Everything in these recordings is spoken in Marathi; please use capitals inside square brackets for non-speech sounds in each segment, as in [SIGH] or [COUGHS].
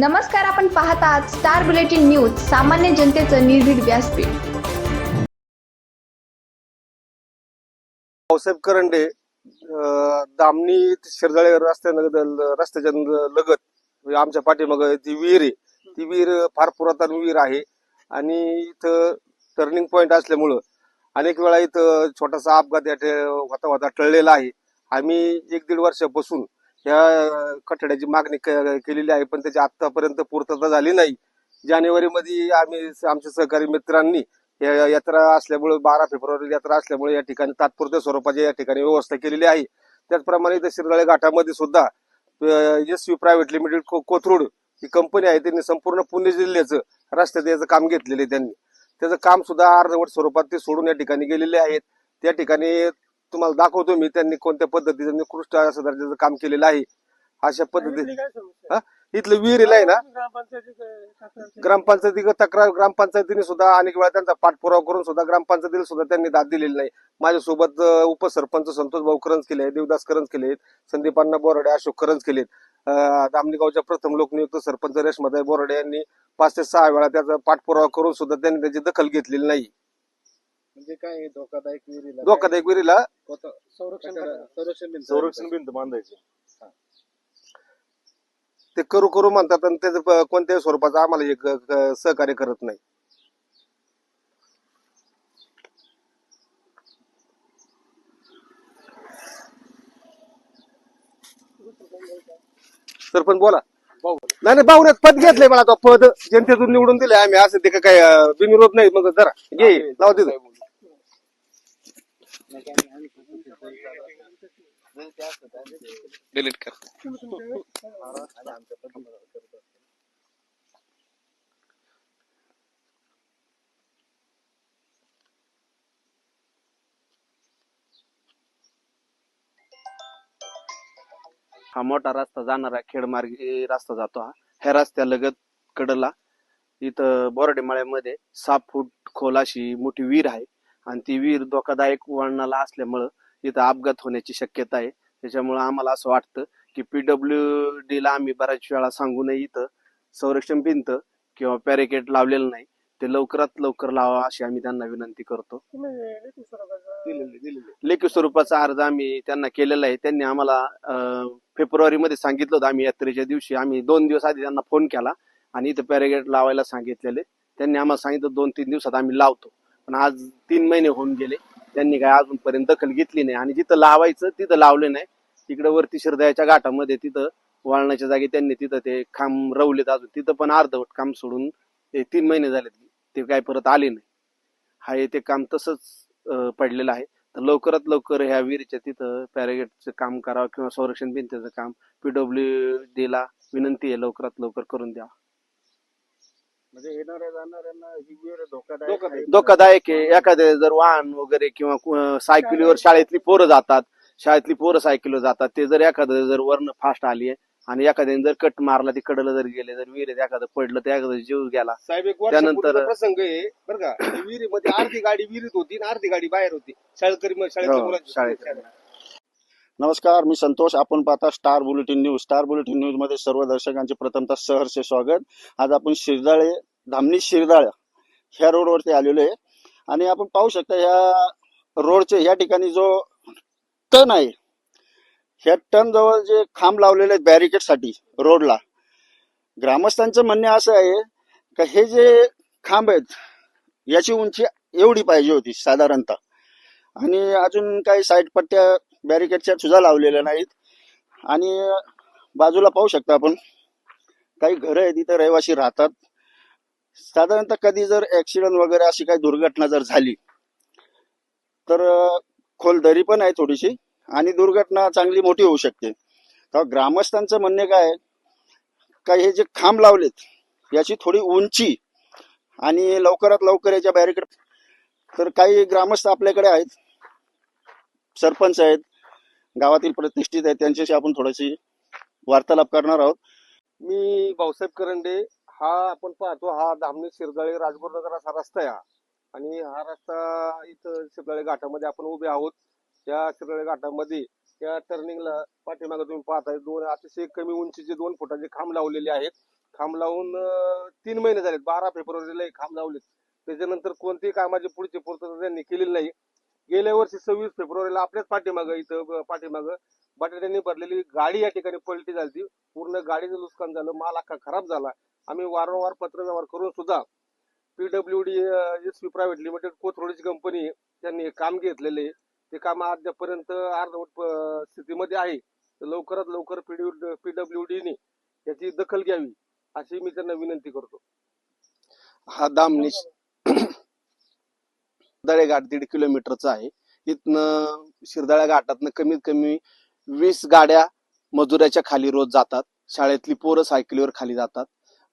नमस्कार आपण पाहत आहात स्टार बुलेटिन न्यूज सामान्य जनतेचं निर्भीड व्यासपीठ. भाऊसाहेब करंडे अं, दामणी ते शिरदळे रस्त्या रस्त्याच्या लगत म्हणजे आमच्या पाठीमाग ती विहीर आहे. ती विहीर फार पुरातन विहीर आहे आणि इथं टर्निंग पॉइंट असल्यामुळं अनेक वेळा इथं छोटासा अपघात या ठे- होता होता टळलेला आहे. आम्ही एक दीड वर्षापासून या कठड्याची मागणी केलेली आहे पण त्याची आतापर्यंत पूर्तता झाली नाही. जानेवारीमध्ये आम्ही आमच्या सहकारी मित्रांनी या यात्रा असल्यामुळे बारा फेब्रुवारी यात्रा असल्यामुळे या ठिकाणी तात्पुरत्या स्वरूपाची या ठिकाणी व्यवस्था केलेली आहे. त्याचप्रमाणे इथं घाटामध्ये सुद्धा S U private limited Kothrud ही कंपनी आहे त्यांनी संपूर्ण पुणे जिल्ह्याचं रस्त्याचं याचं काम घेतलेलं आहे त्यांनी. त्याचं काम सुद्धा अर्धवट स्वरूपात ते सोडून या ठिकाणी गेलेले आहेत. त्या ठिकाणी तुम्हाला दाखवतो मी त्यांनी कोणत्या पद्धतीचं निकृष्ट असं दर्जाचं काम केलेलं आहे. अशा पद्धती हा? इथलं विहिरीला आहे ना? ग्रामपंचायती तक्रार ग्रामपंचायतीने सुद्धा अनेक वेळा त्यांचा पाठपुरावा करून सुद्धा ग्रामपंचायतीला सुद्धा त्यांनी दाद दिलेली नाही. माझ्यासोबत अं, उपसरपंच संतोष भाऊ करंज केले देवदास करंज केले आहेत संदीप अण्णा बोराडे अशोक करंज केलेत अं, दामणगावच्या प्रथम लोकनियुक्त सरपंच रेशमाताई बोराडे यांनी पाच ते सहा वेळा त्याचा पाठपुरावा करून सुद्धा त्यांनी त्याची दखल घेतलेली नाही. म्हणजे काय आहे धोकादायक विहिरीला धोकादायक विहिरीला काय? संरक्षण संरक्षण भिंत संरक्षण भिंत बांधायची. ते करू करू म्हणतात आणि त्याचं प- कोणत्याही स्वरूपाचं आम्हाला हे क- क- सहकार्य करत नाही. सरपंच बोला. नाही नाही पद घेतलंय मला तो पद. जनतेतून निवडून दिले आम्ही. असं ते का काय अं, बिनविरोध नाही. मग जरा घे लाव तिथं. डिलीट कर हा मोठा रस्ता जाणारा खेडमार्गी रस्ता जातो हा. ह्या रस्त्यालगत कडला. इथं बोराडे मळ्यामध्ये सहा फूट खोल अशी मोठी विहीर आहे. आणि ती विहीर धोकादायक वळणाला असल्यामुळं इथं अपघात होण्याची शक्यता आहे. त्याच्यामुळं आम्हाला असं वाटतं की पीडब्ल्यू डी ला आम्ही बऱ्याच वेळा सांगूनही इथं संरक्षण भिंत किंवा पॅरिकेट लावलेलं नाही. ते लवकरात लवकर लावा अशी आम्ही त्यांना विनंती करतो. लेखी स्वरूपाचा अर्ज आम्ही त्यांना केलेला आहे. त्यांनी आम्हाला फेब्रुवारी मध्ये सांगितलं होतं. आम्ही यात्रेच्या दिवशी आम्ही दोन दिवस आधी त्यांना फोन केला आणि इथं पॅरेगेट लावायला सांगितलेले त्यांनी आम्हाला सांगितलं दोन तीन दिवसात आम्ही लावतो. पण आज तीन महिने होऊन गेले. त्यांनी काय अजूनपर्यंत दखल घेतली नाही. आणि जिथं लावायचं तिथं लावले नाही. तिकडे वरती शिरदयाच्या घाटामध्ये तिथं वळणाच्या जागी त्यांनी तिथं ते खांब रवलेत अजून. तिथं पण अर्धवट काम सोडून ते तीन महिने झालेत. ते काय परत आले नाही. हा ते काम तसंच पडलेलं आहे. तर लवकरात लवकर ह्या विहिरीच्या तिथं पॅरेगेटचं काम करावं किंवा संरक्षण भिंतीचं काम पीडब्ल्यू डीला विनंती आहे. लवकरात लवकर करून द्या म्हणजे येणाऱ्या जाणाऱ्यांना ही धोकादायक आहे. धोकादायक आहे. एखादे जर वाहन वगैरे किंवा कु- सायकलीवर शाळेतली पोरं जातात शाळेतली पोरं सायकलीवर जातात ते जर एखादं जर वरनं फास्ट आली आणि एखाद्याने जर कट मारला ती कडलं जर गेले जर विहिरीत एखादं पडलं तर एखादं जीव गेला. साहेब एक त्यानंतर- वर्षापूर्वीचा प्रसंग आहे बरं का? [COUGHS] विहिरीमध्ये अर्धी गाडी विहिरीत होती आणि अर्धी गाडी बाहेर होती. शाळकरी हो, मुलांची. शाळेत. नमस्कार मी संतोष. आपण पाहता star bulletin news star bulletin न्यूजमध्ये सर्व दर्शकांचे प्रथमतः सहर्ष स्वागत. आज आपण शिरदाळे धामणी शिरदाळ ह्या रोडवरती आलेलो आहे. आणि आपण पाहू शकता ह्या रोडचे ह्या ठिकाणी जो टन आहे ह्या टन जवळ जे खांब लावलेले आहेत बॅरिकेडसाठी रोडला ग्रामस्थांचं म्हणणे असं आहे का हे जे खांब आहेत याची उंची एवढी पाहिजे होती साधारणतः. आणि अजून काही साईड पट्ट्या बॅरिकेडच्या सुद्धा लावलेल्या नाहीत. आणि बाजूला पाहू शकता आपण काही घरं आहेत तिथे रहिवासी राहतात. साधारणतः कधी जर ऍक्सिडेंट वगैरे अशी काही दुर्घटना जर झाली तर खोल दरी पण आहे थोडीशी आणि दुर्घटना चांगली मोठी होऊ शकते. तर ग्रामस्थांचं म्हणणे काय काही हे जे खांब लावलेत याची थोडी उंची आणि लवकरात लवकर याच्या बॅरिकेड तर काही ग्रामस्थ आपल्याकडे आहेत. सरपंच आहेत गावातील प्रतिष्ठित आहेत त्यांच्याशी आपण थोडीशी वार्तालाप करणार आहोत. मी भाऊसाहेब करंडे हा आपण पाहतो हा धामणी शिरदळे राजगुरुनगर असा रस्ता आहे हा. आणि हा रस्ता इथं शिरदळे घाटामध्ये आपण उभे आहोत. या शिरदळे घाटामध्ये या टर्निंगला पाठीमागे तुम्ही पाहताय दोन अतिशय कमी उंचीचे दोन फुटाचे खांब लावलेले आहेत. खांब लावून तीन महिने झालेत बारा फेब्रुवारीला हे खांब लावलेत. त्याच्यानंतर कोणतीही कामाची पुढची पूर्तता त्यांनी केलेली नाही. गेल्या वर्षी सव्वीस फेब्रुवारीला आपल्याच पाठीमागं इथं पाठीमागं बटाट्याने भरलेली गाडी या ठिकाणी पलटी झाली पूर्ण गाडीचं नुकसान झालं माल अख्खा खराब झाला. आम्ही वारंवार पत्रव्यवहार करून सुद्धा PW D S P private limited कोथरोडीची company त्यांनी हे काम घेतलेले. ते काम अद्यापर्यंत अर्धवट स्थितीमध्ये आहे. तर लवकरात लवकर पीडब्ल्यू डीने याची दखल घ्यावी अशी मी त्यांना विनंती करतो. हा दामनी शिरदाळे [COUGHS] घाट दीड किलोमीटरचा आहे. इथनं शिरदाळ्या घाटातनं कमीत कमी वीस गाड्या मजुराच्या खाली रोज जातात. शाळेतली पोरं सायकलीवर खाली जातात.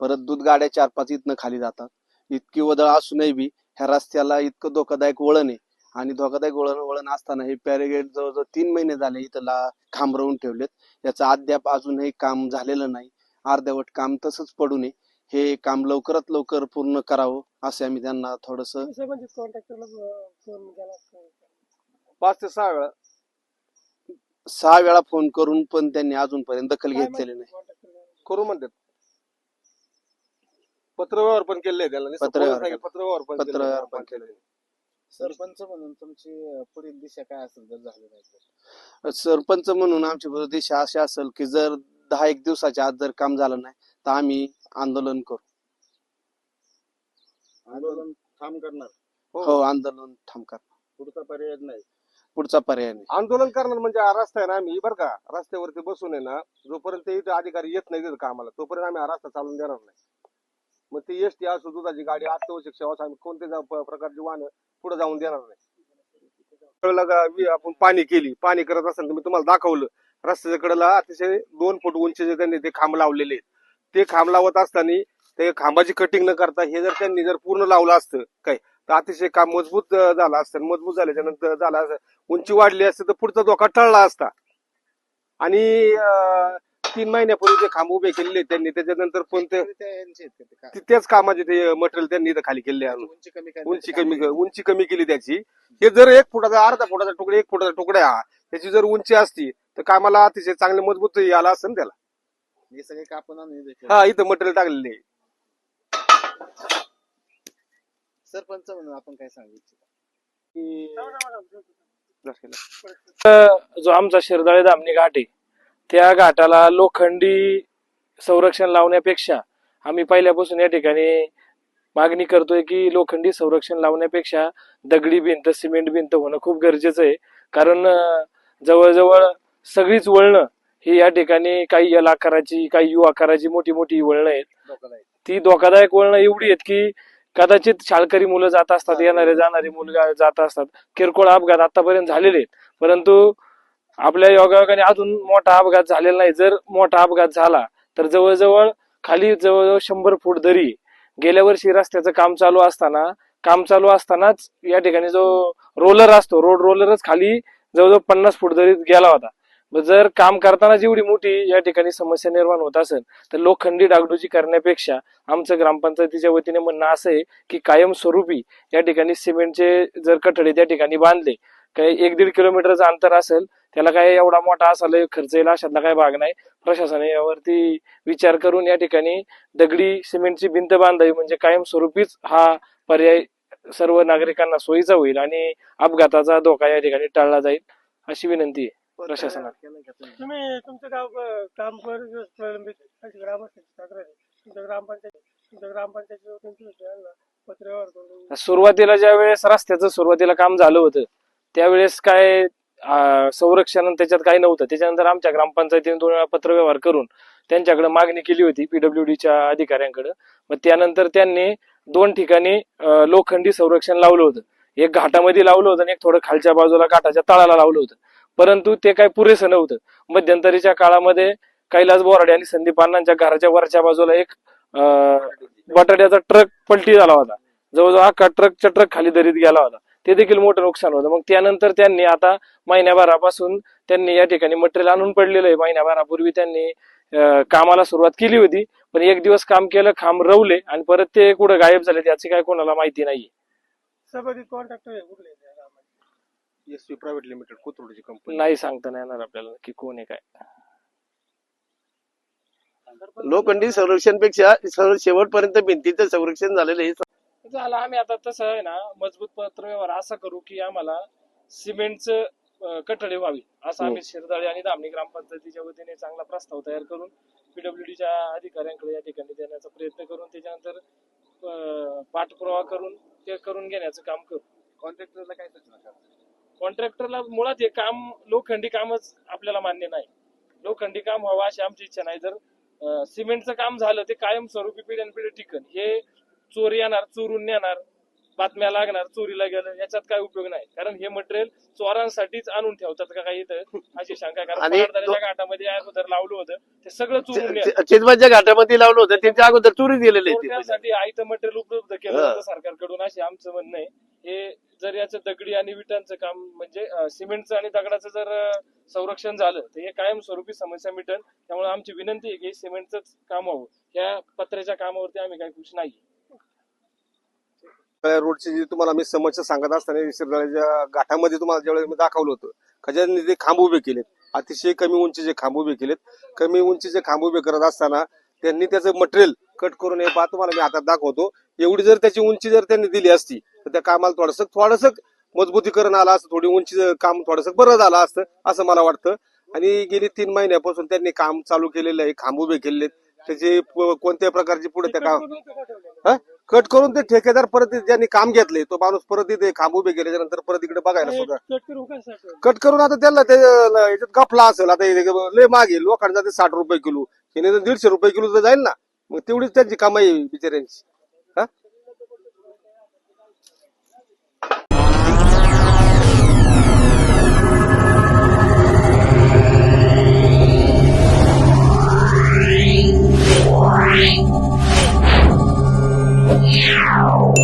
परत दूध गाड्या चार पाच इथनं खाली जातात. इतकी वदळ असूनही बी ह्या रस्त्याला इतकं धोकादायक वळण आहे. आणि धोकादायक वळण वळण असताना हे पॅरेगेट जवळजवळ तीन महिने झाले इथं ला खांबरवून ठेवलेत. याचं अद्याप अजूनही काम झालेलं नाही. अर्धवट काम तसंच पडू नये. हे काम लवकरात लवकर पूर्ण करावं असे आम्ही त्यांना थोडस असता. पाच ते सहा वेळा. सहा वेळा फोन करून पण त्यांनी अजूनपर्यंत दखल घेतलेली नाही? करू म्हणतात. पत्रव्यवहार पण केले त्याला नुसतं पत्रव्यवहार नाही, पत्रव्यवहार पण. पत्रव्यवहार पण सरपंच म्हणून तुमची अं, पुढील दिशा काय असेल जर झाली नाही तर? सरपंच म्हणून आमची दिशा अशी असेल की जर दहा एक दिवसाच्या आत जर काम झालं नाही तर आम्ही आंदोलन करू. आंदोलन ठाम करणार? हो. आंदोलन ठाम कर पुढचा पर्याय नाही. पुढचा पर्याय नाही. आंदोलन करणार म्हणजे हा रस्ता आहे ना आम्ही. बरं का रस्त्यावरती बसून आहे ना जोपर्यंत इथं अधिकारी येत नाही तिथं कामाला तोपर्यंत आम्ही हा रस्ता चालून देणार नाही. मग ती एस टी असो दुधाची गाडी अत्यावश्यक सेवा असो, आम्ही कोणत्या प्रकारची वाहन पुढे जाऊन देणार नाही. कळलं का? वि- आपण पाणी केली. पाणी करत असेल तर मी तुम्हाला दाखवलं. रस्त्याच्या कडेला अतिशय दोन फूट उंचीचे त्यांनी ते खांब लावलेले आहेत. ते खांब लावत असताना ते खांबाची कटिंग न करता हे जर त्यांनी जर पूर्ण लावलं असतं काय? तर अतिशय काम मजबूत झालं असतं. मजबूत झाल्याच्यानंतर झालं असतं उंची वाढली असते तर पुढचा धोका टळला असता. आणि तीन महिन्यापूर्वी जे खांब उभे केलेले त्यांनी त्याच्यानंतर पण ते त्याच कामाचे ते मटेरियल त्यांनी इथं खाली केले उंची कमी उंची कमी केली त्याची. हे जर एक फुटाचा अर्धा फुटाचा तुकडा एक फुटाचा तुकडा हा त्याची जर उंची असती तर कामाला अतिशय चांगले मजबूत आला असं त्याला. हे सगळे कापून हा इथं मटेरियल टाकलेले आहे. सरपंच म्हणून आपण काय सांगू इच्छिता? जो आमचा शिरदाळे दामणी घाट आहे त्या घाटाला लोखंडी संरक्षण लावण्यापेक्षा आम्ही पहिल्यापासून या ठिकाणी मागणी करतोय की लोखंडी संरक्षण लावण्यापेक्षा दगडी भिंत सिमेंट भिंत होणं खूप गरजेचं आहे. कारण जवळजवळ सगळीच वळणं ही या ठिकाणी काही एल आकाराची काही यू आकाराची मोठी मोठी वळणं आहेत. ती धोकादायक वळणं एवढी आहेत की कदाचित शाळकरी मुलं जात असतात येणारे जाणारे मुलगा जात असतात. किरकोळ अपघात आतापर्यंत झालेले आहेत. परंतु आपल्या योगायोगाने अजून मोठा अपघात झालेला नाही. जर मोठा अपघात झाला तर जवळजवळ खाली जवळजवळ शंभर फूट दरी. गेल्या वर्षी रस्त्याचं काम चालू असताना काम चालू असतानाच या ठिकाणी जो रोलर असतो रोड रोलरच खाली जवळजवळ पन्नास फूट दरीत गेला होता. मग जर काम करताना जेवढी मोठी या ठिकाणी समस्या निर्माण होत असेल तर लोखंडी डागडुजी करण्यापेक्षा आमचं ग्रामपंचायतीच्या वतीने म्हणणं असं आहे की कायमस्वरूपी या ठिकाणी सिमेंटचे जर कठडे त्या ठिकाणी बांधले काही एक दीड किलोमीटरचं अंतर असेल त्याला काय एवढा मोठा असा खर्च येईल अशातला काही भाग नाही. प्रशासनाने यावरती विचार करून या ठिकाणी दगडी सिमेंटची भिंत बांधावी म्हणजे कायमस्वरूपीच हा पर्याय सर्व नागरिकांना सोयीचा होईल आणि अपघाताचा धोका या ठिकाणी टाळला जाईल अशी विनंती आहे. तुम्ही? तुमचं गाव क- काम कर प्रलंबित अशी ग्रामस्थांची तक्रार आहे तुमच्या ग्रामपंचायत तुमच्या ग्रामपंचायतीवर तुमची विषयांना पत्रव्यवहार करून सुरुवातीला ज्या वेळेस रस्त्याचं सुरुवातीला काम झालं होतं त्यावेळेस काय अं, संरक्षण आणि त्याच्यात काही नव्हतं. त्याच्यानंतर आमच्या ग्रामपंचायतीने दोन वेळा पत्रव्यवहार करून त्यांच्याकडे मागणी केली होती पीडब्ल्यूडीच्या अधिकाऱ्यांकडे. मग त्यानंतर त्यांनी दोन ठिकाणी अं, लोखंडी संरक्षण लावलं होतं. एक घाटामध्ये लावलं होतं आणि एक थोडं खालच्या बाजूला घाटाच्या तळाला लावलं होतं. परंतु ते काही पुरेसं नव्हतं. मध्यंतरीच्या काळामध्ये कैलास बोराडे आणि संदीप अण्णांच्या घराच्या वरच्या बाजूला एक बटाट्याचा ट्रक पलटी झाला होता. जवळजवळ अख्खा ट्रकच्या ट्रक खाली दरीत गेला होता. ते देखील मोठं नुकसान होतं. मग त्यानंतर त्यांनी आता महिन्याभरापासून त्यांनी या ठिकाणी मटेरियल आणून पडलेलं आहे. महिन्याभरापूर्वी त्यांनी कामाला सुरुवात केली होती. पण एक दिवस काम केलं खांब रवले आणि परत ते कुठं गायब झाले त्याची काय कोणाला माहिती नाही संबंधित कॉन्ट्रॅक्टर आहे कुठले त्या कामाचे? एस पी प्रायव्हेट लिमिटेड कोथरूडची कंपनी नाही सांगता नाही येणार आपल्याला की कोण आहे काय. लोखंडी संरक्षणपेक्षा सर्व शेवटपर्यंत भिंतीचं संरक्षण झालेलं आहे. झालं आम्ही आता तसं आहे ना मजबूत पत्रव्यवहार असा करू की आम्हाला सिमेंटचं अं, कठडे व्हावी असं आम्ही शिरदाळे आणि धामणी ग्रामपंचायतीच्या वतीने चांगला प्रस्ताव तयार करून पीडब्ल्यूडीच्या अधिकाऱ्यांकडे या ठिकाणी देण्याचा प्रयत्न करून त्याच्यानंतर अं, पाठपुरावा करून ते करून घेण्याचं काम करू. कॉन्ट्रॅक्टरला काय सूचना कॉन्ट्रॅक्टरला मुळात हे काम लोखंडी कामच आपल्याला मान्य नाही. लोखंडी काम व्हावं अशी आमची इच्छा नाही. जर सिमेंटचं काम झालं ते कायमस्वरूपी पिढ्यान पिढी टिकन. हे चोरी येणार चोरून नेणार बातम्या लागणार चोरीला गेलं याच्यात काय उपयोग नाही. कारण हे मटेरियल चोरांसाठीच आणून ठेवतात का काही इथं? अशी शंका. कारण घाटामध्ये अगोदर लावलं होतं. ते सगळं चोरून चितबाच्या घाटामध्ये लावलं होतं. त्यांच्या अगोदर चोरी दिलेले. त्यासाठी आयतं मटेरियल उपलब्ध केलं हा. जातं सरकारकडून असे आमचं म्हणणं आहे. हे जर याचं दगडी आणि विटांचं काम म्हणजे सिमेंटचं आणि दगडाचं जर संरक्षण झालं तर हे कायमस्वरूपी समस्या मिटन. त्यामुळे आमची विनंती आहे की सिमेंटचंच काम व्हावं. या पत्र्याच्या कामावरती आम्ही काही खुश नाही रोडची जी तुम्हाला मी समस्या सांगत असताना शिरदाळ्याच्या घाटामध्ये तुम्हाला ज्यावेळेस मी दाखवलं होतं खजाने ते खांब उभे केलेत अतिशय कमी उंचीचे खांब उभे केलेत. कमी उंचीचे खांब उभे करत असताना त्यांनी त्याचं मटेरियल कट करून हे पा तुम्हाला मी हातात दाखवतो. एवढी जर त्याची उंची जर त्यांनी दिली असती तर त्या कामाला थोडस थोडस मजबूतीकरण आलं असतं थोडी उंची काम थोडस बरं झालं असतं असं मला वाटतं. आणि गेली तीन महिन्यापासून त्यांनी काम चालू केलेलं आहे खांब उभे केलेले त्याचे प- कोणत्या प्रकारचे पुढे त्या काम? कट करून ते ठेकेदार परत ज्यांनी काम घेतले तो माणूस परत इथे खांब उभे केल्याच्यानंतर परत इकडे बघायला सुद्धा. कट करून आता त्यांना ते याच्यात गफला असेल आता लय मागे लोकांचा ते साठ रुपये किलो हिने दीडशे रुपये किलो तर जाईल ना. मग तेवढीच त्यांची कमाई बिचाऱ्यांची. Ciao.